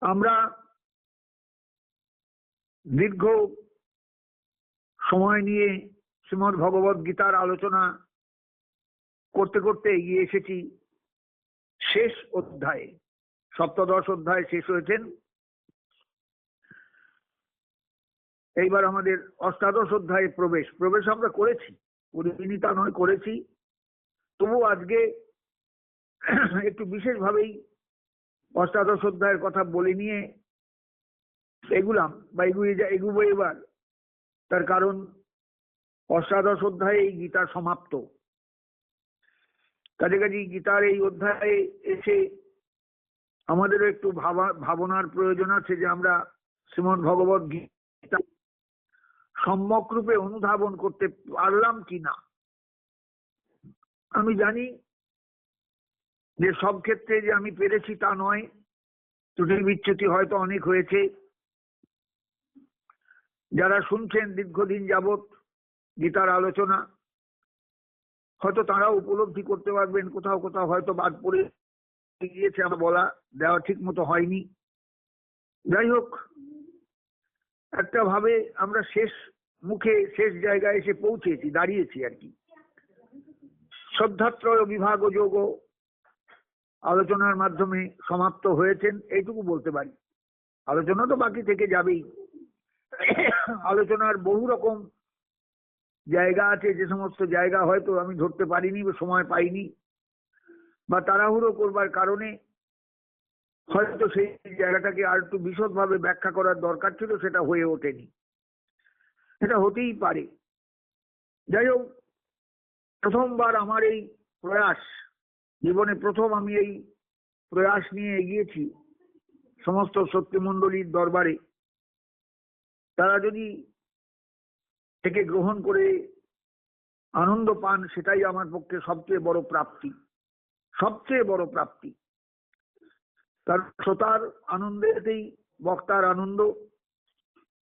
আমরা দীর্ঘ সময় নিয়ে শ্রীমদ ভগবত গীতার আলোচনা করতে করতে এগিয়ে এসেছি। শেষ অধ্যায়ে, সপ্তদশ অধ্যায় শেষ হয়েছেন। এইবার আমাদের অষ্টাদশ অধ্যায়ে প্রবেশ। প্রবেশ আমরা করেছি। করিনি নয়, করেছি। তবু আজকে একটু বিশেষভাবেই অষ্টাদশ অধ্যায়ের কথা বলে নিয়ে এগুলাম বা এগুয়ে যা, এগুবো এবার। তার কারণ অষ্টাদশ অধ্যায়ে এই গীতা সমাপ্ত। কাজে কাজে গীতার এই অধ্যায়ে এসে আমাদেরও একটু ভাবা, ভাবনার প্রয়োজন আছে যে আমরা শ্রীমদ ভগবত গীতা সম্যক রূপে অনুধাবন করতে পারলাম কি না আমি জানি যে সব ক্ষেত্রে যে আমি পেরেছি তা নয় ত্রুটি বিচ্যুতি হয়তো অনেক হয়েছে। যারা শুনছেন দীর্ঘদিন যাবৎ গীতার আলোচনা, হয়তো তারা উপলব্ধি করতে পারবেন, কোথাও কোথাও হয়তো বাদ পড়ে গিয়েছে আমার বলা, দেওয়া ঠিক মতো হয়নি। যাই হোক, একটা ভাবে আমরা শেষ মুখে, শেষ জায়গায় এসে পৌঁছেছি, দাঁড়িয়েছি আর কি। শ্রদ্ধাত্রয় বিভাগ যোগ আলোচনার মাধ্যমে সমাপ্ত হয়েছেন, এইটুকু বলতে পারি। আলোচনা তো বাকি থেকে যাবেই। আলোচনার বহু রকম জায়গা আছে, যে সমস্ত জায়গা হয়তো আমি ধরতে পারিনি বা সময় পাইনি বা তাড়াহুড়ো করবার কারণে হয়তো সেই জায়গাটাকে আর একটু বিশদভাবে ব্যাখ্যা করার দরকার ছিল, সেটা হয়ে ওঠেনি। সেটা হতেই পারে। যাই হোক, প্রথমবার আমার এই প্রয়াস জীবনে প্রথম আমি এই প্রয়াস নিয়ে এগিয়েছি সমস্ত শক্তিমণ্ডলীর দরবারে। তারা যদি থেকে গ্রহণ করে আনন্দ পান, সেটাই আমার পক্ষে সবচেয়ে বড় প্রাপ্তি, সবচেয়ে বড় প্রাপ্তি। কারণ শ্রোতার আনন্দেতেই বক্তার আনন্দ,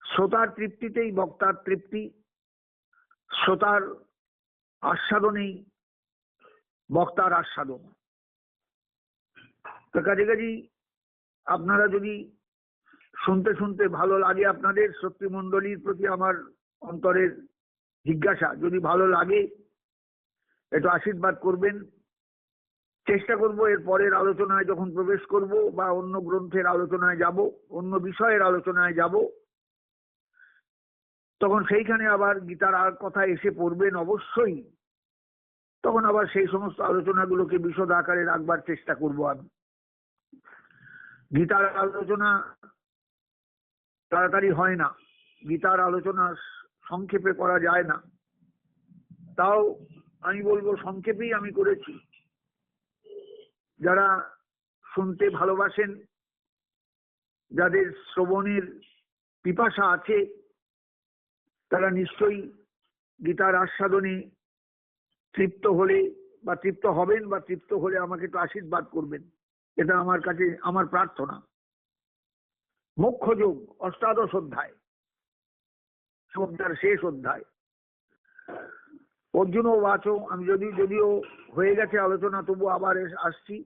শ্রোতার তৃপ্তিতেই বক্তার তৃপ্তি, শ্রোতার আস্বাদনেই বক্তার আস্বাদন। তো কাজে আপনারা যদি শুনতে শুনতে ভালো লাগে আপনাদের শক্তিমণ্ডলীর প্রতি আমার অন্তরের জিজ্ঞাসা, যদি ভালো লাগে, একটু আশীর্বাদ করবেন। চেষ্টা করব এর পরের আলোচনায় যখন প্রবেশ করব বা অন্য গ্রন্থের আলোচনায় যাব, অন্য বিষয়ের আলোচনায় যাব, তখন সেইখানে আবার গীতার আর কথা এসে পড়বেন অবশ্যই। তখন আবার সেই সমস্ত আলোচনাগুলোকে বিশদ আকারে রাখবার চেষ্টা করব আমি। গীতার আলোচনা তাড়াতাড়ি হয় না। গীতার আলোচনা সংক্ষেপে করা যায় না। তাও আমি বলব সংক্ষেপেই আমি করেছি। যারা শুনতে ভালোবাসেন, যাদের শ্রবণের পিপাসা আছে, তারা নিশ্চয়ই গীতার আস্বাদনে তৃপ্ত হলে বা তৃপ্ত হবেন বা তৃপ্ত হলে আমাকে একটু আশীর্বাদ করবেন। এটা আমার কাছে, আমার প্রার্থনা। মুখ্য যোগ, অষ্টাদশ অধ্যায়। অধ্যায়ের শেষ অধ্যায়। অর্জুন ও আমি যদি যদিও হয়ে গেছে আলোচনা, তবু আবার আসছি।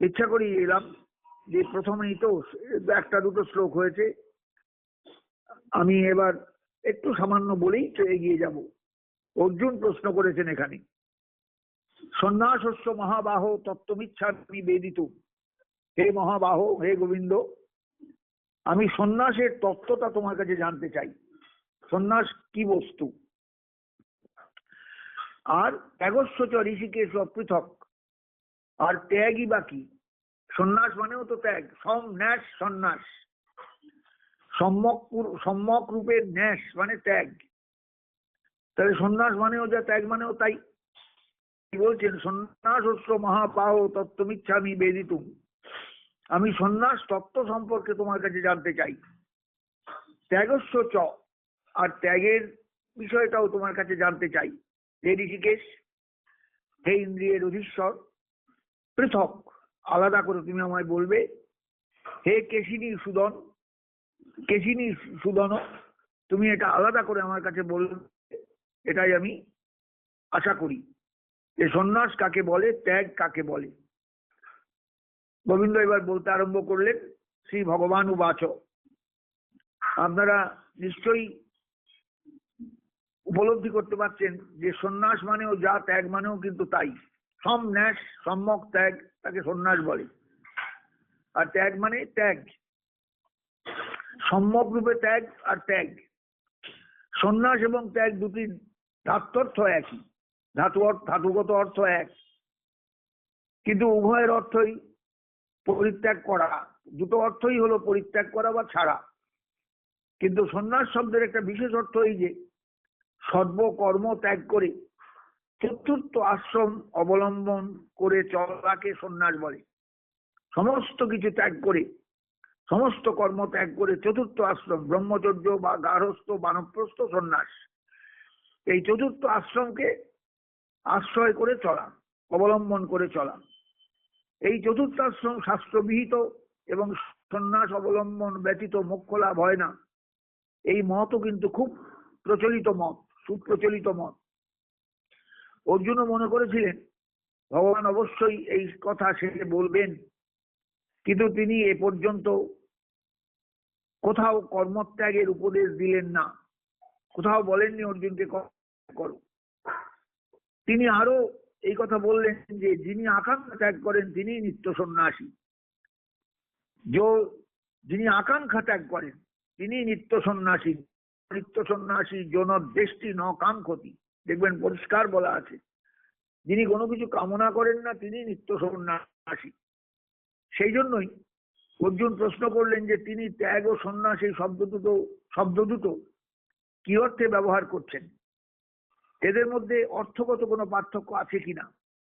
ইচ্ছা করি এলাম যে প্রথমেই তো একটা, দুটো শ্লোক হয়েছে। আমি এবার একটু সামান্য বলেই তো এগিয়ে যাব। অর্জুন প্রশ্ন করেছেন এখানে। সন্ন্যাসস্য মহাবাহ তত্ত্বমিচ্ছা আমি বেদিত। হে মহাবাহ, হে গোবিন্দ, আমি সন্ন্যাসের তত্ত্বটা তোমার কাছে জানতে চাই। সন্ন্যাস কি বস্তু? আর ত্যাগস্ব চ ঋষিকেশ পৃথক আর ত্যাগই বাকি সন্ন্যাস মানেও তো ত্যাগ। সম ন্যাস সন্ন্যাস। সম্যক সম্যক রূপের ন্যাস মানে ত্যাগ। তাহলে সন্ন্যাস মানেও যা, ত্যাগ মানেও তাই। বলছেন? সন্ন্যাস হস্য মহাপাহ তত্ত্বমিচ্ছামি বেদিতুম। আমি সন্ন্যাস তত্ত্ব সম্পর্কে তোমার কাছে জানতে চাই। ত্যাগস্ব চ, আর ত্যাগের বিষয়টাও তোমার কাছে জানতে চাই। হে ঋষিকেশ, হে ইন্দ্রিয়ের অধীশ্বর, পৃথক, আলাদা করে তুমি আমায় বলবে। হে কেশিনী সুদন কেশিনী সুদন তুমি এটা আলাদা করে আমার কাছে বলবে। এটাই আমি আশা করি। যে সন্ন্যাস কাকে বলে, ত্যাগ কাকে বলে? গোবিন্দ এবার বলতে আরম্ভ করলেন, শ্রী ভগবান উবাচ। আপনারা নিশ্চয়ই উপলব্ধি করতে পারছেন যে সন্ন্যাস মানেও যা, ত্যাগ মানেও কিন্তু তাই। সম্ন্যাস সম্যক ত্যাগ তাকে সন্ন্যাস বলে। আর ত্যাগ মানে ত্যাগ। সম্যক রূপে ত্যাগ আর ত্যাগ। সন্ন্যাস এবং ত্যাগ দুটি ধাত্মর্থ একই। ধাতু অর্থ- ধাতুগত অর্থ এক। কিন্তু উভয়ের অর্থই পরিত্যাগ করা। দুটো অর্থই হলো পরিত্যাগ করা বা ছাড়া। কিন্তু সন্ন্যাস শব্দের একটা বিশেষ অর্থ এই যে সর্বকর্ম ত্যাগ করে চতুর্থ আশ্রম অবলম্বন করে চলাকে সন্ন্যাস বলে। সমস্ত কিছু ত্যাগ করে, সমস্ত কর্ম ত্যাগ করে চতুর্থ আশ্রম ব্রহ্মচর্য বা গার্হস্থ বানপ্রস্থ সন্ন্যাস। এই চতুর্থ আশ্রমকে আশ্রয় করে চলা, অবলম্বন করে চলা। এই চতুর্থ আশ্রম শাস্ত্রবিহিত এবং সন্ন্যাস অবলম্বন ব্যতীত মোক্ষ লাভ হয় না। এই মতও কিন্তু খুব প্রচলিত মত, সুপ্রচলিত মত। অর্জুনও মনে করেছিলেন, ভগবান অবশ্যই এই কথা শেষে বলবেন, কিন্তু তিনি এ পর্যন্ত কোথাও কর্মত্যাগের উপদেশ দিলেন না। কোথাও বলেননি অর্জুনকে করো। তিনি আরও এই কথা বললেন যে, যিনি আকাঙ্ক্ষা ত্যাগ করেন তিনি নিত্য সন্ন্যাসী। যিনি আকাঙ্ক্ষা ত্যাগ করেন তিনি নিত্য সন্ন্যাসী। নিত্য সন্ন্যাসী জন দেশটি ন কাঙ্ক্ষতি দেখবেন পরিষ্কার বলা আছে। যিনি কোনো কিছু কামনা করেন না তিনি নিত্য সন্ন্যাসী। সেই জন্যই অর্জুন প্রশ্ন করলেন যে, তিনি ত্যাগ ও সন্ন্যাস শব্দ দুটো শব্দ দুটো কি অর্থে ব্যবহার করছেন? এদের মধ্যে অর্থগত কোনো পার্থক্য আছে কিনা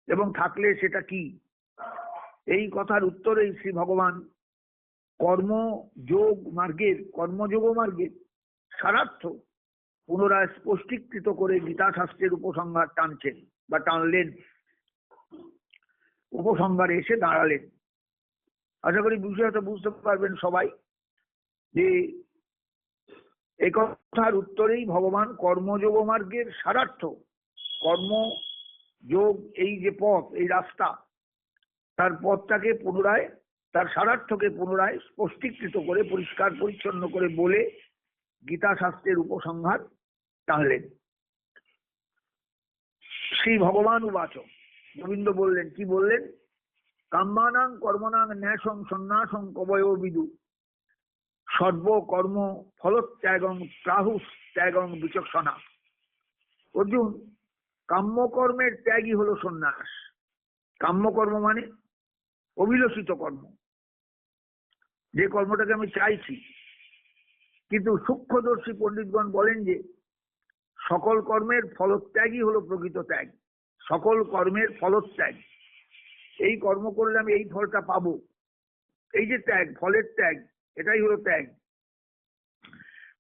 এবং থাকলে সেটা কি? এই কথার উত্তরেই শ্রী ভগবান কর্মযোগ মার্গের কর্মযোগ মার্গের সারার্থ পুনরায় স্পষ্টীকৃত করে গীতা শাস্ত্রের উপসংহার টানছেন বা টানলেন। উপসংহারে এসে দাঁড়ালেন। আশা করি বিষয়টা বুঝতে পারবেন সবাই যে এই কথার উত্তরেই ভগবান কর্মযোগ মার্গের সারার্থ। কর্ম যোগ এই যে পথ, এই রাস্তা, তার পথটাকে পুনরায়, তার সারার্থকে পুনরায় স্পষ্টীকৃত করে, পরিষ্কার পরিচ্ছন্ন করে বলে গীতা শাস্ত্রের উপসংহার টানলেন। শ্রী ভগবান উবাচ। গোবিন্দ বললেন, কি বললেন? কাম্যানাং কর্মনাং ন্যাসং সন্ন্যাসং কবয় বিদু। সর্বকর্ম ফলত্যাগং প্রাহুস ত্যাগং বিচক্ষণা। অর্জুন, কাম্যকর্মের ত্যাগই হলো সন্ন্যাস। কাম্যকর্ম মানে অভিলষিত কর্ম। যে কর্মটাকে আমি চাইছি। কিন্তু সূক্ষ্মদর্শী পণ্ডিতগণ বলেন যে, সকল কর্মের ফলত্যাগই হলো প্রকৃত ত্যাগ। সকল কর্মের ফলত্যাগ। এই কর্ম করলে আমি এই ফলটা পাবো। এই যে ত্যাগ, ফলের ত্যাগ এটাই হলো ত্যাগ।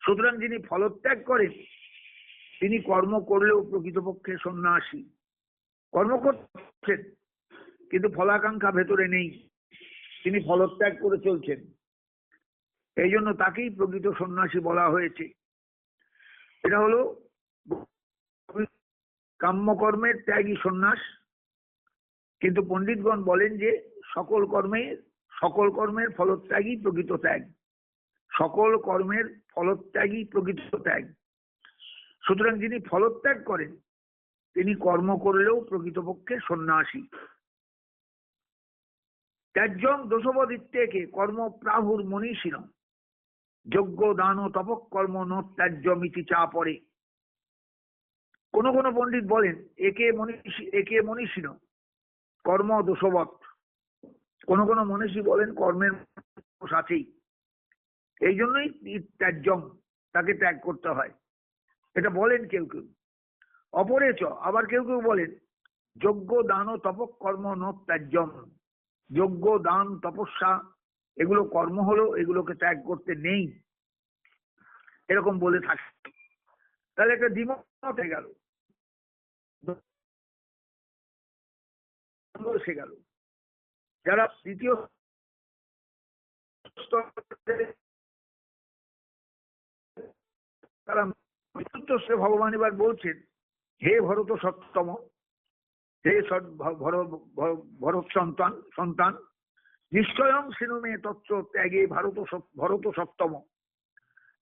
সুতরাং যিনি ফলত্যাগ করেন, তিনি কর্ম করলেও প্রকৃতপক্ষে সন্ন্যাসী। কর্ম করছেন, কিন্তু ফলাকাঙ্ক্ষা ভেতরে নেই। তিনি ফলত্যাগ করে চলছেন। এই জন্য তাকেই প্রকৃত সন্ন্যাসী বলা হয়েছে। এটা হলো কাম্যকর্মের ত্যাগই সন্ন্যাস। কিন্তু পণ্ডিতগণ বলেন যে সকল কর্মে সকল কর্মের ফলত্যাগই প্রকৃত ত্যাগ। সকল কর্মের ফলত্যাগই প্রকৃত ত্যাগ। সুতরাং যিনি ফলত্যাগ করেন, তিনি কর্ম করলেও প্রকৃতপক্ষে সন্ন্যাসী। ত্যাজ্যং দোষবদিত্যেকে কর্ম প্রাহুর মনীষীন যজ্ঞ দান ও তপকর্ম ন ত্যাজ্যমিতি চা পড়ে কোন কোন পণ্ডিত বলেন, একে মনীষী, একে মনীষীন কর্ম দোষবৎ। কোন কোন মনীষী বলেন কর্মের আছেই। এই জন্যই ত্যাজ্যম তাকে ত্যাগ করতে হয়। এটা বলেন কেউ কেউ। অপরে চ আবার কেউ কেউ বলেন, যজ্ঞ, দান ও তপকর্ম ন, ত্যাজ্যম। যজ্ঞ, দান, তপস্যা, এগুলো কর্ম হলো, এগুলোকে ত্যাগ করতে নেই। এরকম বলে থাকে। তাহলে একটা দ্বিমত হয়ে গেল। এসে গেল। যারা স্তরে তারা সে ভগবান এবার বলছেন, হে ভরত সত্যম হে ভরত সন্তান সন্তান, নিশ্চয়ং সিনুমে তত্ত্ব ত্যাগে ভারত ভরত সপ্তম।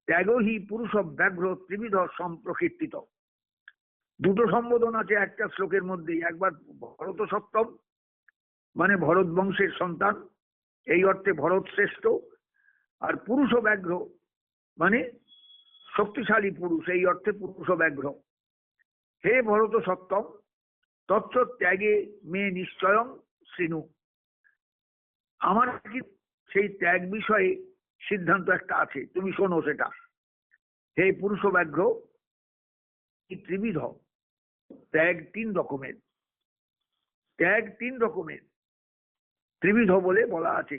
ত্যাগহি পুরুষ ব্যাঘ্র ত্রিবিধ সম্প্রকীর্তিত। দুটো সম্বোধন আছে একটা শ্লোকের মধ্যে একবার ভরত সপ্তম মানে ভরত বংশের সন্তান, এই অর্থে ভরত শ্রেষ্ঠ, আর পুরুষ ব্যাঘ্র মানে শক্তিশালী পুরুষ, এই অর্থে পুরুষ ব্যাঘ্র। হে ভরত সপ্তম তত্ত্ব ত্যাগে মেয়ে নিশ্চয়ং শ্রীনু আমার কি সেই ত্যাগ বিষয়ে সিদ্ধান্ত একটা আছে? তুমি শোনো সেটা। হে পুরুষ ব্যাঘ্র ত্রিবিধ? ত্যাগ তিন রকমের। ত্যাগ তিন রকমের। ত্রিবিধ বলে বলা আছে।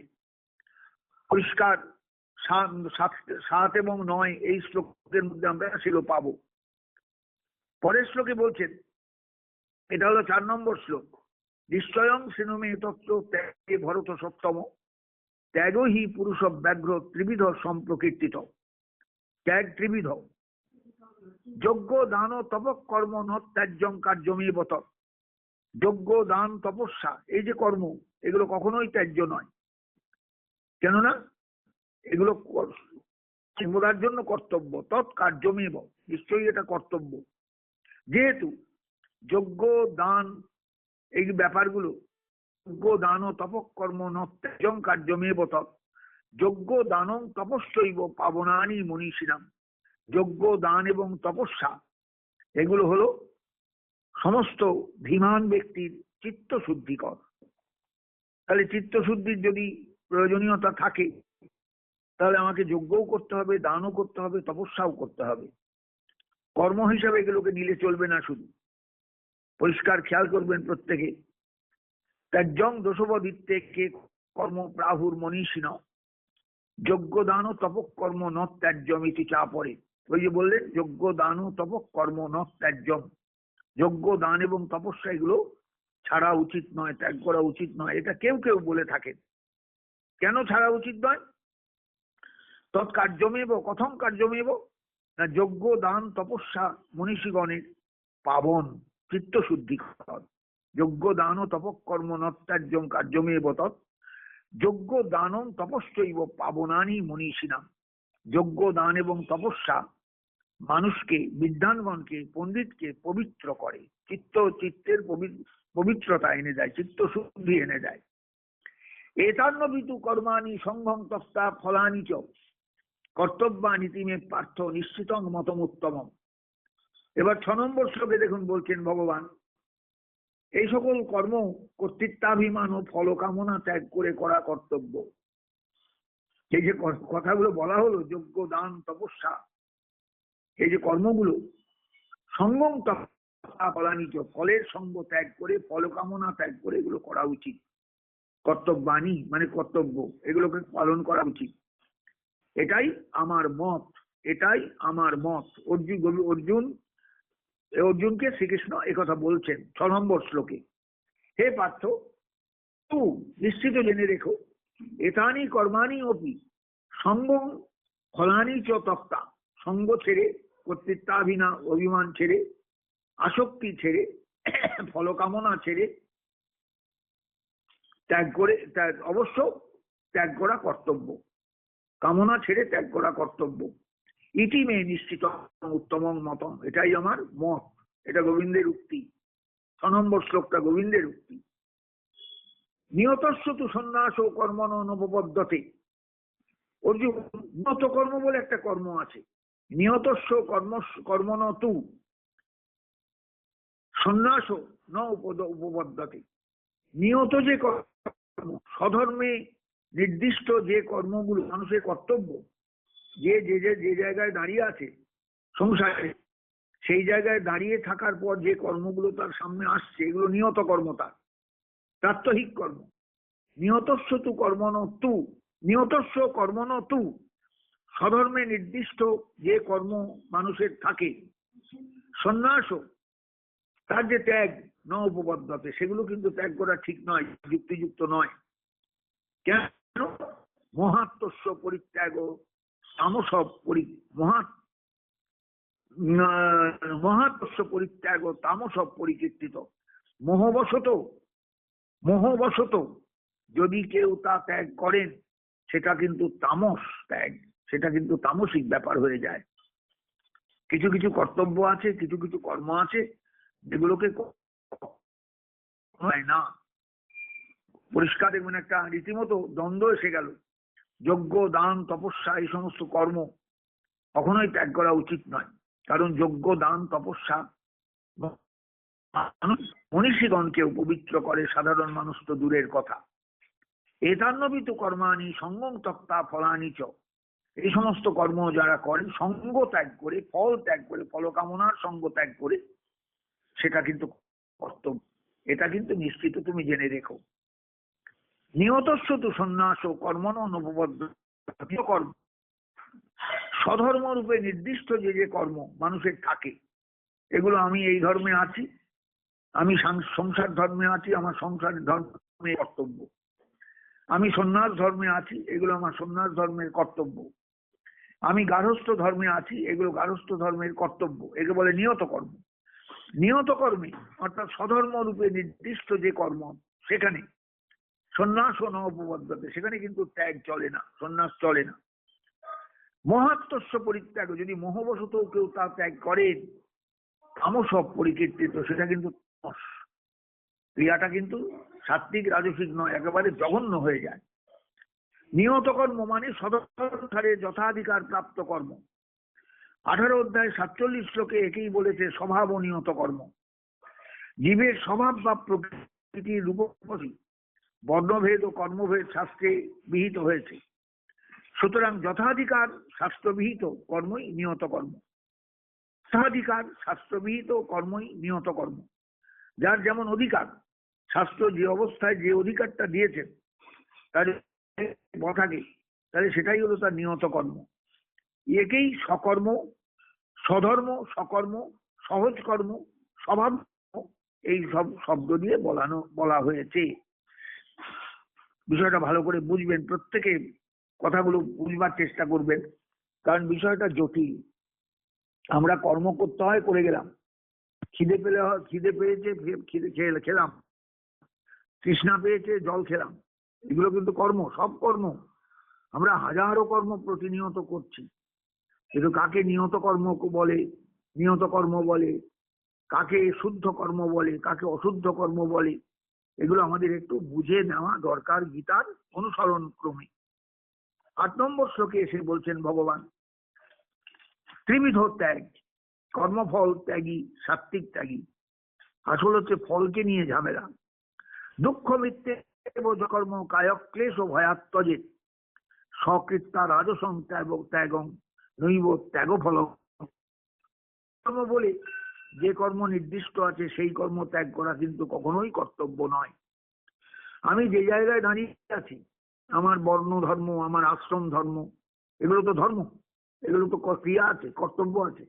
পরিষ্কার সাত- এবং নয় এই শ্লোকের মধ্যে আমরা সেগুলো পাবো। পরের শ্লোকে বলছেন, এটা হলো চার নম্বর শ্লোক। নিশ্চয়ং সিনুমে তত্ত্ব ত্যাগে ভরত সপ্তম ত্যাগহি পুরুষ ব্যাঘ্র ত্রিবিধ সম্প্রকীর্তিত। ত্যাগ ত্রিবিধ। যজ্ঞ দান তপ কর্ম নত্যাজ্যং কার্যমী বত যজ্ঞ দান, তপস্যা, এই যে কর্ম, এগুলো কখনোই ত্যায্য নয়। কেননা, এগুলো শিবদার জন্য কর্তব্য, তৎ কার্যমেব, নিশ্চয়ই এটা কর্তব্য। যেহেতু যজ্ঞ দান, এই ব্যাপারগুলো যজ্ঞ দান ও তপকর্ম নত্যজং কার্যমেব তৎ। যজ্ঞ দানং তপস্যৈব পাবনানি মনীষিনাম যজ্ঞ দান এবং তপস্যা, এগুলো হলো সমস্ত ধীমান ব্যক্তির চিত্ত শুদ্ধিকর তাহলে চিত্ত শুদ্ধির যদি প্রয়োজনীয়তা থাকে, তাহলে আমাকে যজ্ঞও করতে হবে, দানও করতে হবে, তপস্যাও করতে হবে। কর্ম হিসাবে এগুলোকে নিলে চলবে না শুধু। পরিষ্কার খেয়াল করবেন প্রত্যেকে। ত্যাজ্যং দোষবদিত্যে কর্ম প্রাহুর মনীষিন যজ্ঞ দান ও তপক কর্ম ন ত্যাজ্যম ইতি চা পড়ে ওই যে বললেন যজ্ঞ দান ও তপক কর্ম ন ত্যাজ্যম। যজ্ঞ, দান এবং তপস্যা এগুলো ছাড়া উচিত নয়, ত্যাগ করা উচিত নয়। এটা কেউ কেউ বলে থাকেন। কেন ছাড়া উচিত নয়? তৎকার্যমেব, কথম কার্যমেব না যজ্ঞ, দান, তপস্যা মনীষীগণের পাবন চিত্ত শুদ্ধিকর যজ্ঞ, দান ও তপকর্ম নত্যার্যম কার্যমেব তৎ। যজ্ঞ, দানম তপস্যৈব পাবনানি মনীষিনাম। যজ্ঞ, দান এবং তপস্যা মানুষকে বিদ্যানগণকে পণ্ডিতকে পবিত্র করে। চিত্ত, চিত্তের পবিত্রতা এনে দেয়, চিত্ত শুদ্ধি এনে দেয়। এতান্নবিতু কর্মাণি সংঘং তস্তা ফলানি চ। কর্তব্যানীতি মে পার্থ নিশ্চিতং মতম উত্তম এবার ছ নম্বর শ্লোকে দেখুন বলছেন ভগবান, এই সকল কর্ম কর্তৃত্বাভিমান ও ফলকামনা ত্যাগ করে করা কর্তব্য। এই যে কথাগুলো বলা হলো যোগ্য দান, তপস্যা এই যে কর্মগুলো, সঙ্গম তপস্যা ফলানিচ ফলের সঙ্গ ত্যাগ করে, ফলকামনা ত্যাগ করে এগুলো করা উচিত। কর্তব্যানি মানে কর্তব্য, এগুলোকে পালন করা উচিত। এটাই আমার মত, এটাই আমার মত। অর্জুন অর্জুন অর্জুনকে শ্রীকৃষ্ণ একথা বলছেন ছ নম্বর শ্লোকে। হে পার্থ, তু নিশ্চিত জেনে রেখো, এতানি কর্মানি অপি সঙ্গ ফলানি চ তক্তা সঙ্গ ছেড়ে কর্তৃত্বাভিনা অভিমান ছেড়ে, আসক্তি ছেড়ে, ফলকামনা ছেড়ে ত্যাগ করে, ত্যাগ, অবশ্য ত্যাগ করা কর্তব্য। কামনা ছেড়ে ত্যাগ করা কর্তব্য। ইতি মে নিশ্চিত উত্তম মতম। এটাই আমার মত। এটা গোবিন্দের উক্তি। ছ নম্বর শ্লোকটা গোবিন্দের উক্তি। নিয়তস্ব তু সন্ন্যাস ও কর্মণ নবপদ্ধতি। অর্জুন নিয়ত কর্ম বলে একটা কর্ম আছে। নিয়তস্ব কর্ম কর্মণ তু সন্ন্যাস ন উপপদ্ধতি নিয়ত যে কর্ম স্বধর্মে নির্দিষ্ট যে কর্মগুলো, মানুষের কর্তব্য, যে যে যে যে জায়গায় দাঁড়িয়ে আছে সংসারে, সেই জায়গায় দাঁড়িয়ে থাকার পর যে কর্মগুলো তার সামনে আসছে, এগুলো নিহত কর্ম তার। প্রাত্যহিক কর্ম। নিহতস্ব তু কর্মণ তু নিহতস্ব কর্মণ তু স্বধর্মে নির্দিষ্ট যে কর্ম মানুষের থাকে, সন্ন্যাস তার যে ত্যাগ ন উপবদ্ধতে সেগুলো কিন্তু ত্যাগ করা ঠিক নয়, যুক্তিযুক্ত নয়। কেন? মহাত্মস্য পরিত্যাগ তামস পরি, মহাত মহাত্মস্য পরিত্যাগ তামস পরিকীর্তিত। মোহবশত মোহবশত যদি কেউ তা ত্যাগ করেন, সেটা কিন্তু তামস ত্যাগ। সেটা কিন্তু তামসিক ব্যাপার হয়ে যায়। কিছু কিছু কর্তব্য আছে, কিছু কিছু কর্ম আছে, যেগুলোকে না। পরিষ্কার দেখবেন একটা রীতিমতো দ্বন্দ্ব এসে গেল। যজ্ঞ, দান, তপস্যা এই সমস্ত কর্ম কখনোই ত্যাগ করা উচিত নয়। কারণ যজ্ঞ, দান, তপস্যা মানুষ মনীষীগণকেও পবিত্র করে, সাধারণ মানুষ তো দূরের কথা। এতান্নবিত কর্মানি সঙ্গম তক্তা ফলানি চ। এই সমস্ত কর্ম যারা করে, সঙ্গ ত্যাগ করে, ফল ত্যাগ করে, ফলকামনার সঙ্গ ত্যাগ করে, সেটা কিন্তু কর্তব্য। এটা কিন্তু নিশ্চিত তুমি জেনে রেখো। নিয়তস্ব তো সন্ন্যাস ও কর্মণ কর্ম স্বধর্ম রূপে নির্দিষ্ট যে যে কর্ম মানুষের থাকে, এগুলো আমি এই ধর্মে আছি, আমি সংসার ধর্মে আছি, আমার সংসার ধর্মে কর্তব্য। আমি সন্ন্যাস ধর্মে আছি, এগুলো আমার সন্ন্যাস ধর্মের কর্তব্য। আমি গার্হস্থ ধর্মে আছি, এগুলো গার্হস্থ ধর্মের কর্তব্য, একে বলে নিয়ত কর্ম। নিয়ত কর্মে অর্থাৎ স্বধর্ম রূপে নির্দিষ্ট যে কর্ম সেখানে সন্ন্যাস ও নবপদ্ধতি সেখানে কিন্তু ত্যাগ চলে না, সন্ন্যাস চলে না। মহাত্মস্য পরিত্যাগ, যদি মোহবশত কেউ তা ত্যাগ করেন তামসব পরিকীর্তিত, সেটা কিন্তু। ক্রিয়াটা কিন্তু সাত্বিক রাজসিক নয়, একেবারে জঘন্য হয়ে যায়। নিয়ত কর্ম মানে সদস্থারে যথাধিকার প্রাপ্ত কর্ম। আঠারো অধ্যায় সাতচল্লিশ শ্লোকে একেই বলেছে স্বভাব ও নিয়ত কর্ম। জীবের স্বভাব বা প্রকৃতির রূপপতি বর্ণভেদ ও কর্মভেদ শাস্ত্রে বিহিত হয়েছে। সুতরাং যথাধিকার শাস্ত্রবিহিত কর্মই নিয়ত কর্ম। যথাধিকার শাস্ত্রবিহিত কর্মই নিয়ত কর্ম। যার যেমন অধিকার, শাস্ত্র যে অবস্থায় যে অধিকারটা দিয়েছেন তার থাকে তাহলে সেটাই হলো তার নিয়ত কর্ম। একেই সকর্ম সধর্ম সকর্ম সহজ কর্ম, স্বভাব, এই সব শব্দ দিয়ে বলানো, বলা হয়েছে। বিষয়টা ভালো করে বুঝবেন, প্রত্যেকে কথাগুলো বুঝবার চেষ্টা করবেন, কারণ বিষয়টা জটিল। আমরা কর্ম করতে হয় করে গেলাম। খিদে পেলে খিদে পেয়েছে খিদে খেলাম। তৃষ্ণা পেয়েছে, জল খেলাম। এগুলো কিন্তু কর্ম, সব কর্ম। আমরা হাজারো কর্ম প্রতিনিয়ত করছি। কিন্তু কাকে নিয়ত কর্ম বলে, নিয়ত কর্ম বলে, কাকে শুদ্ধ কর্ম বলে, কাকে অশুদ্ধ কর্ম বলে, এগুলো আমাদের একটু বুঝে নেওয়া দরকার গীতার অনুসরণ ক্রমে। আট নম্বর শ্লোকে এসে বলছেন ভগবান, ত্রিবিধ ত্যাগ, কর্মফল ত্যাগী সাত্বিক ত্যাগী। আসল হচ্ছে ফলকে নিয়ে ঝামেলা। দুঃখ মিথ্যে কর্ম কায়ক ক্লেশ ও ভয়াত্মজে সকৃত্তা রাজসং ত্যাগ ত্যাগং নৈব ত্যাগ ফল কর্ম বলে যে কর্ম নির্দিষ্ট আছে, সেই কর্ম ত্যাগ করা কিন্তু কখনোই কর্তব্য নয়। আমি যে জায়গায় দাঁড়িয়ে আছি, আমার বর্ণ ধর্ম, আমার আশ্রম ধর্ম, এগুলো তো ধর্ম, এগুলো তো ক্রিয়া আছে, কর্তব্য আছে।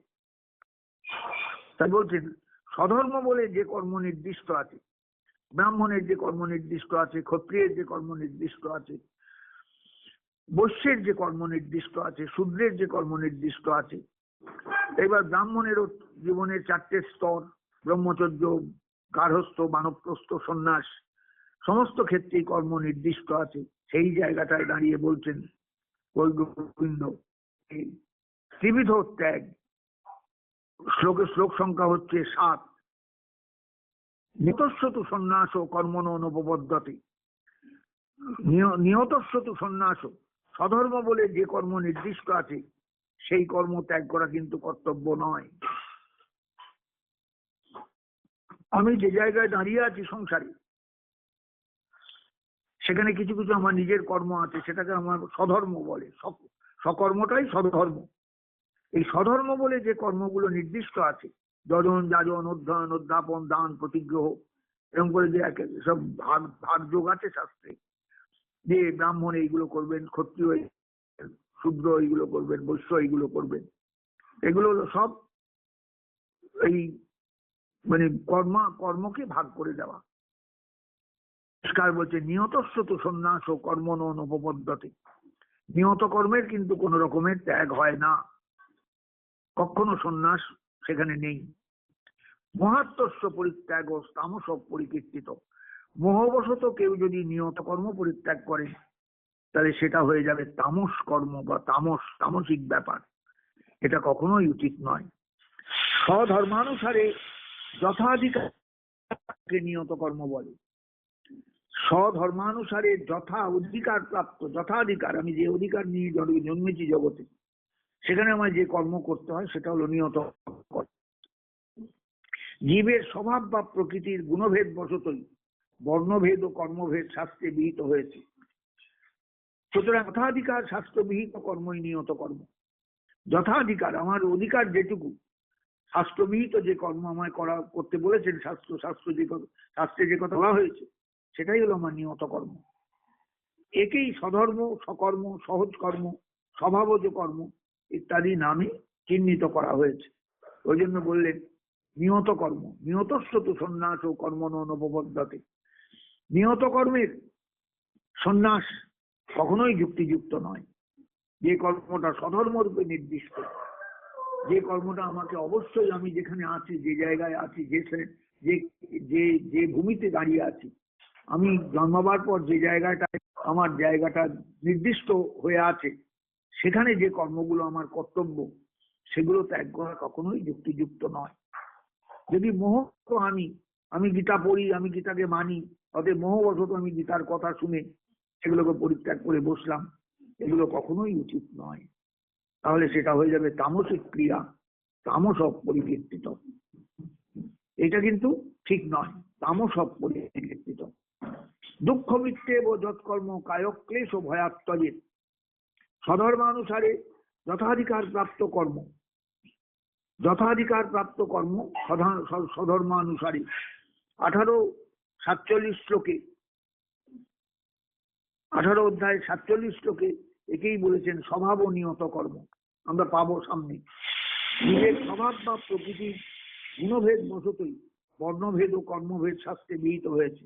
তাই বলছেন স্বধর্ম বলে যে কর্ম নির্দিষ্ট আছে ব্রাহ্মণের যে কর্ম নির্দিষ্ট আছে, ক্ষত্রিয়ের যে কর্ম নির্দিষ্ট আছে, বৈশ্যের যে কর্ম নির্দিষ্ট আছে, শূদ্রের যে কর্ম নির্দিষ্ট আছে, এবার ব্রাহ্মণেরও জীবনের চারটে স্তর, ব্রহ্মচর্য, গার্হস্থ মানবপ্রস্থ সন্ন্যাস, সমস্ত ক্ষেত্রেই কর্ম নির্দিষ্ট আছে। সেই জায়গাটায় দাঁড়িয়ে বলছেন ত্রিবিধ ত্যাগ শ্লোকের শ্লোক সংখ্যা হচ্ছে সাত। নিতস্বতু সন্ন্যাস ও কর্মণ অনুপবদ্ধতি নিহতস্বতু সন্ন্যাস স্বধর্ম বলে যে কর্ম নির্দিষ্ট আছে, সেই কর্ম ত্যাগ করা কিন্তু কর্তব্য নয়। আমি যে জায়গায় দাঁড়িয়ে আছি সংসারে, সেখানে কিছু কিছু আমার নিজের কর্ম আছে, সেটাকে আমার সধর্ম বলে সকর্মটাই সধর্ম। এই স্বধর্ম বলে যে কর্মগুলো নির্দিষ্ট আছে যজন যাজন অধ্যয়ন, অধ্যাপন, দান, প্রতিগ্রহ, এরকম করে যে সব ভাগ ভাগ যোগ আছে শাস্ত্রে। যে ব্রাহ্মণ এইগুলো করবেন, ক্ষত্রিয় শূদ্র এইগুলো করবেন, বৈশ্য এইগুলো করবেন, এগুলো হলো সব এই মানে কর্ম, কর্মকে ভাগ করে দেওয়া। পরিষ্কার বলছে নিয়তস্ব তো সন্ন্যাস ও কর্ম অনুপপদ্ধতি নিয়ত কর্মের কিন্তু কোন রকমের ত্যাগ হয় না। কখনো সন্ন্যাস সেখানে নেই। মহাত্মস্য পরিত্যাগ ও তামস পরিকীর্তিত। মোহবশত কেউ যদি নিয়ত কর্ম পরিত্যাগ করে, তাহলে সেটা হয়ে যাবে তামস কর্ম বা তামস, তামসিক ব্যাপার। এটা কখনোই উচিত নয়। স্বধর্মানুসারে যথাধিকারকে নিয়ত কর্ম বলে। স্বধর্মানুসারে যথা অধিকার প্রাপ্ত, যথাধিকার, আমি যে অধিকার নিয়ে জন্মেছি জগতে, সেখানে আমায় যে কর্ম করতে হয় সেটা হলো নিয়ত। জীবের স্বভাব বা প্রকৃতির গুণভেদ বশতই বর্ণভেদ ও কর্মভেদ শাস্ত্রে বিহিত হয়েছে। সুতরাং যথাধিকার শাস্ত্রবিহিত কর্মই নিয়ত কর্ম। যথাধিকার, আমার অধিকার যেটুকু শাস্ত্রবিহিত যে কর্ম আমায় করা, করতে বলেছেন, শাস্ত্র শাস্ত্র যে শাস্ত্রে যে কথা বলা হয়েছে, সেটাই হলো আমার নিয়ত কর্ম। একেই সধর্ম সকর্ম, সহজ কর্ম, স্বভাবজ কর্ম ইত্যাদি নামে চিহ্নিত করা হয়েছে। ওই জন্য বললেন নিয়ত কর্ম। নিয়তস্বত সন্ন্যাস ও কর্ম নববদ্ধতে নিয়ত কর্মের সন্ন্যাস কখনোই যুক্তিযুক্ত নয়। যে কর্মটা সধর্ম রূপে নির্দিষ্ট, যে কর্মটা আমাকে অবশ্যই আমি যেখানে আছি, যে জায়গায় আছি, যে যে যে যে ভূমিতে দাঁড়িয়ে আছি, আমি জন্মাবার পর যে জায়গাটায় আমার জায়গাটা নির্দিষ্ট হয়ে আছে, সেখানে যে কর্মগুলো আমার কর্তব্য, সেগুলো ত্যাগ করা কখনোই যুক্তিযুক্ত নয়। যদি মোহ আমি আমি গীতা পড়ি, আমি গীতাকে মানি, অতএব মোহবশত আমি গীতার কথা শুনে সেগুলোকে পরিত্যাগ করে বসলাম। এগুলো কখনোই উচিত নয়। তাহলে সেটা হয়ে যাবে তামসিক ক্রিয়া তামস পরিকীর্তিত এটা কিন্তু ঠিক নয় তামস পরিকীর্তিত দুঃখ মিথ্যে ও যৎকর্ম কায়ক ক্লেশ ও ভয়াত্মজিত সধর্মানুসারে যথাধিকার প্রাপ্ত কর্ম। যথাধিকার প্রাপ্ত কর্ম সধর্মানুসারে। আঠারো সাতচল্লিশ শ্লোকে, আঠারো অধ্যায় সাতচল্লিশ শ্লোকে একেই বলেছেন স্বভাব ও নিয়ত কর্ম। আমরা পাবো সামনে। নিজের স্বভাব বা প্রকৃতির গুণভেদ বশতই বর্ণভেদ ও কর্মভেদ শাস্ত্রে বিহিত হয়েছে।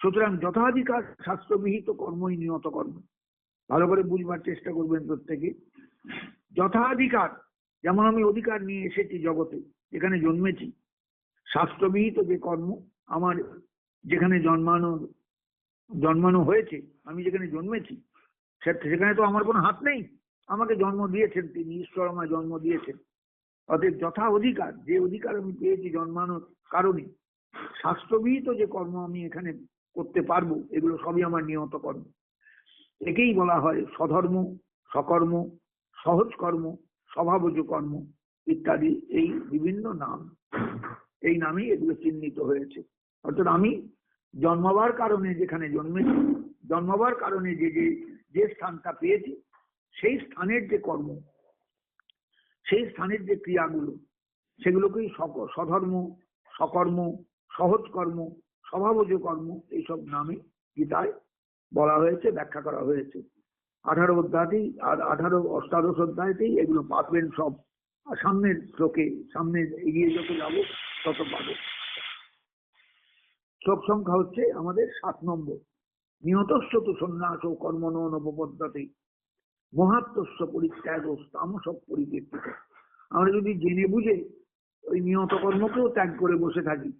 সুতরাং যথাধিকার শাস্ত্রবিহিত কর্মই নিয়ত কর্ম। ভালো করে বুঝবার চেষ্টা করবেন প্রত্যেকে। যথাধিকার যেমন আমি অধিকার নিয়ে এসেছি জগতে, যেখানে জন্মেছি। শাস্ত্রবিহিত যে কর্ম, আমার যেখানে জন্মানো জন্মানো হয়েছে, আমি যেখানে জন্মেছি সেখানে তো আমার কোনো হাত নেই। আমাকে জন্ম দিয়েছেন তিনি, ঈশ্বর আমায় জন্ম দিয়েছেন। অতএব যথা অধিকার, যে অধিকার আমি পেয়েছি জন্মানোর কারণে শাস্ত্রবিহিত যে কর্ম আমি এখানে করতে পারব, এগুলো সবই আমার নিয়ত কর্ম। একেই বলা হয় স্বধর্ম সকর্ম সহজ কর্ম স্বভাবজ কর্ম ইত্যাদি, এই বিভিন্ন নাম, এই নামেই এগুলো চিহ্নিত হয়েছে। অর্থাৎ আমি জন্মাবার কারণে যেখানে জন্মেছি, জন্মাবার কারণে যে যে যে স্থানটা পেয়েছি, সেই স্থানের যে কর্ম, সেই স্থানের যে ক্রিয়াগুলো, সেগুলোকেই সধর্ম সকর্ম সহজ কর্ম স্বভাবজ কর্ম, এইসব নামে গীতায় বলা হয়েছে, ব্যাখ্যা করা হয়েছে। আঠারো অধ্যায়তেই, আর আঠারো অষ্টাদশ অধ্যায়তেই এগুলো পাবেন সব। সামনের শ্লোকে সামনে এগিয়ে যত যাব, তত পাবো। শ্লোক সংখ্যা হচ্ছে আমাদের সাত নম্বর। নিহতস্ব তো সন্ন্যাস ও কর্মণ নবপদ্ধতি মহাত্মস্য পরিত্যাগ ও তামস পরিকীর্তিত আমরা যদি জেনে বুঝে ওই নিয়ত কর্মকেও ত্যাগ করে বসে থাকি,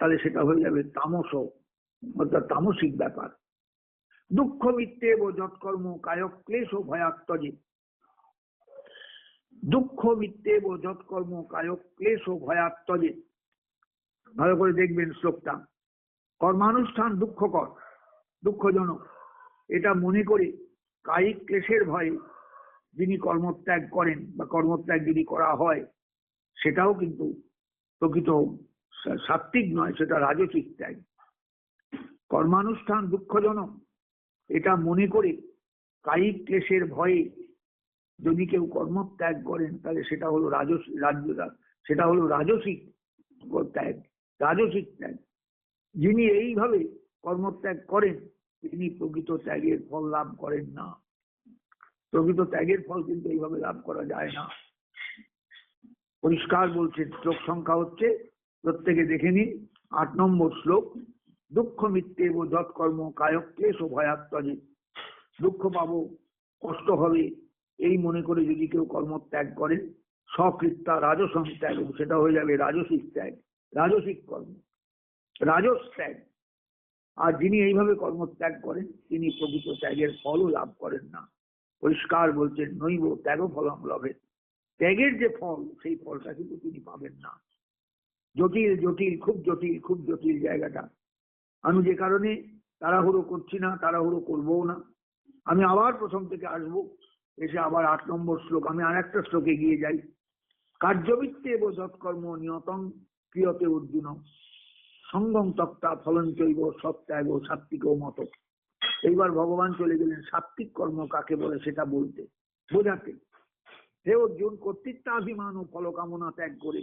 তাহলে সেটা হয়ে যাবে তামস। অর্থাৎ তামসিক ব্যাপার। দুঃখ ও যৎকর্ম কায়ক ক্লেশ ভয়াত্মজে দুঃখ ও যৎকর্ম কায়ক ক্লেশ ভয়াত্মজে ভালো করে দেখবেন শ্লোকটা। কর্মানুষ্ঠান দুঃখকর, দুঃখজনক। এটা মনে করে কায়িক ক্লেশের ভয়ে যিনি কর্মত্যাগ করেন বা কর্মত্যাগ যদি করা হয়, সেটাও কিন্তু প্রকৃত সা- সাত্ত্বিক নয়, সেটা রাজসিক ত্যাগ। কর্মানুষ্ঠান দুঃখজনক এটা মনে করে কায়িক ক্লেশের ভয়ে যদি কেউ কর্মত্যাগ করেন, তাহলে সেটা হলো রাজস, রাজ্য সেটা হলো রাজসিক ত্যাগ রাজসিক ত্যাগ। যিনি এইভাবে কর্মত্যাগ করেন, তিনি প্রকৃত ত্যাগের ফল লাভ করেন না। প্রকৃত ত্যাগের ফল কিন্তু এইভাবে লাভ করা যায় না। পরিষ্কার বলছেন শ্লোক সংখ্যা হচ্ছে, প্রত্যেকে দেখে নিন, আট নম্বর শ্লোক। দুঃখ মিথ্যে যৎকর্ম কায়ক ক্লেশ ও দুঃখ পাবো কষ্ট হবে এই মনে করে যদি কেউ কর্মত্যাগ করেন সকৃত্যা রাজসং ত্যাগ, সেটা হয়ে যাবে রাজসিক ত্যাগ, রাজসিক কর্ম, রাজস ত্যাগ। আর যিনি এইভাবে কর্মত্যাগ করেন, তিনি প্রকৃত ত্যাগের ফলও লাভ করেন না। পরিষ্কার বলছেন, নৈব ত্যাগ ফলম লভে। ত্যাগের যে ফল, সেই ফলটা কিন্তু তিনি পাবেন না। জটিল জটিল, খুব জটিল খুব জটিল জায়গাটা। আমি যে কারণে তাড়াহুড়ো করছি না, তাড়াহুড়ো করব না। আমি আবার প্রথম থেকে আসব, এসে আবার আট নম্বর শ্লোক, আমি আর একটা শ্লোকে গিয়ে যাই। কার্যবৃত্তে এব যৎকর্ম নিয়তং ক্রিয়তে অর্জুন। সঙ্গম তক্তা ফলঞ্চৈব সত্যাগ সাত্বিক ও মত। এইবার ভগবান চলে গেলেন সাত্বিক কর্ম কাকে বলে সেটা বলতে। বোঝাতে, হে অর্জুন, কর্তৃত্বাভিমান ও ফলকামনা ত্যাগ করে।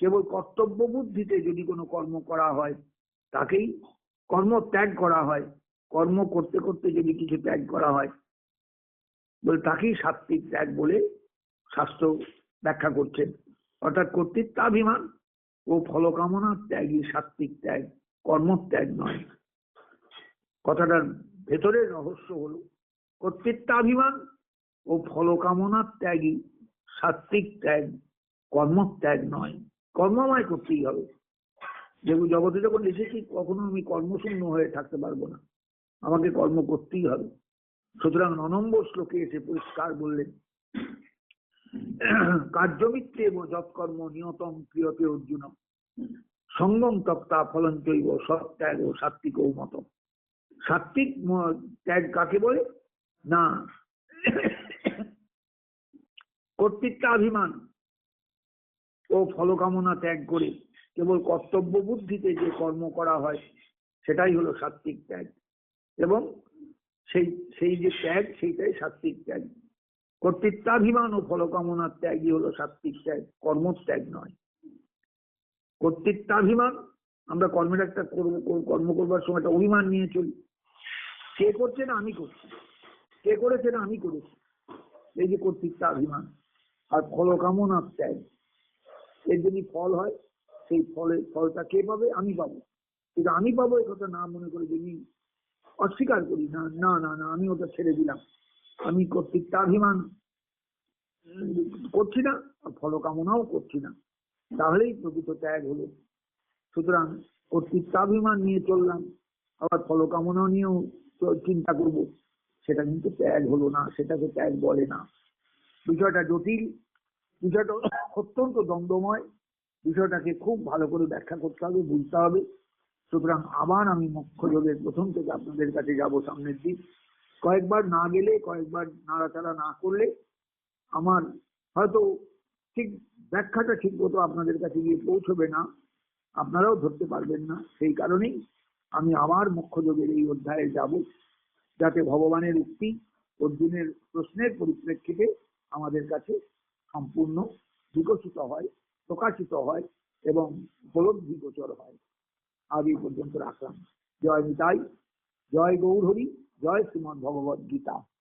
কেবল কর্তব্য বুদ্ধিতে যদি কোনো কর্ম করা হয় তাকেই কর্ম ত্যাগ করা হয়। কর্ম করতে করতে যদি কিছু ত্যাগ করা হয়, বলে তাকেই সাত্বিক ত্যাগ বলে শাস্ত্র ব্যাখ্যা করছেন। অর্থাৎ কর্তৃত্বাভিমান ও ফলকামনার ত্যাগই সাত্বিক ত্যাগ কর্মত্যাগ নয়। কথাটার ভেতরের রহস্য হলো, কর্তৃত্বাভিমান ও ফলকামনার ত্যাগই সাত্বিক ত্যাগ কর্মত্যাগ নয়। কর্মময় করতেই হবে। যেগুলো জগতে যখন এসেছি, কখনো আমি কর্মশূন্য হয়ে থাকতে পারব না। আমাকে কর্ম করতেই হবে। সুতরাং ননম্বর শ্লোকে এসে পরিষ্কার বললেন, কার্যমিত্রে যৎকর্ম নিয়তম প্রিয়তে অর্জুন। সঙ্গম তক্তা ফলঞ্চৈব সত্যাগ ও সাত্বিক মত সাত্বিক ত্যাগ কাকে বলে? না, কর্তৃত্বাভিমান ও ফলকামনা ত্যাগ করে কেবল কর্তব্য বুদ্ধিতে যে কর্ম করা হয়, সেটাই হলো সাত্বিক ত্যাগ। এবং সেই সেই যে ত্যাগ, সেইটাই সাত্বিক ত্যাগ। কর্তৃত্বাভিমান ও ফলকামনার ত্যাগই হলো সাত্বিক ত্যাগ, কর্মত্যাগ নয়। কর্তৃত্বাভিমান, আমরা কর্মের একটা কর্ম করবার সময় একটা অভিমান নিয়ে চলি। কে করছে না আমি করছি? কে করেছে না আমি করেছি? এই যে কর্তৃত্বাভিমান আর ফলকামনার ত্যাগ। এর যদি ফল হয় সেই ফলে, ফলটা কে পাবে? আমি পাবো। কিন্তু আমি পাবো এই কথা না মনে করে যদি অস্বীকার করি। না না না না, আমি ওটা ছেড়ে দিলাম। আমি কর্তৃত্বাভিমান করছি না, ফলকামনাও করছি না। তাহলেই প্রকৃত ত্যাগ হলো। সুতরাং কর্তৃত্বাভিমান নিয়ে চললাম। আবার ফলকামনা নিয়েও চিন্তা করব। সেটা কিন্তু ত্যাগ হলো না, সেটাকে ত্যাগ বলে না। বিষয়টা জটিল, বিষয়টা অত্যন্ত দ্বন্দ্বময়। বিষয়টাকে খুব ভালো করে ব্যাখ্যা করতে হবে, বুঝতে হবে। সুতরাং আবার আমি মুখ্য যোগের প্রথম থেকে আপনাদের কাছে যাব সামনের দিন। কয়েকবার না গেলে, কয়েকবার নাড়াচাড়া না করলে আমার হয়তো ঠিক ব্যাখ্যাটা ঠিক মতো আপনাদের কাছে গিয়ে পৌঁছবে না। আপনারাও ধরতে পারবেন না। সেই কারণেই আমি আবার মুখ্য যোগের এই অধ্যায়ে যাব, যাতে ভগবানের উক্তি, অর্জুনের প্রশ্নের পরিপ্রেক্ষিতে আমাদের কাছে সম্পূর্ণ বিকশিত হয়। প্রকাশিত হয় এবং উপলব্ধি গোচর হয়। আজ এই পর্যন্ত রাখলাম। জয় নিতাই, জয় গৌরহরি, জয় শ্রীমদ ভগবদ গীতা।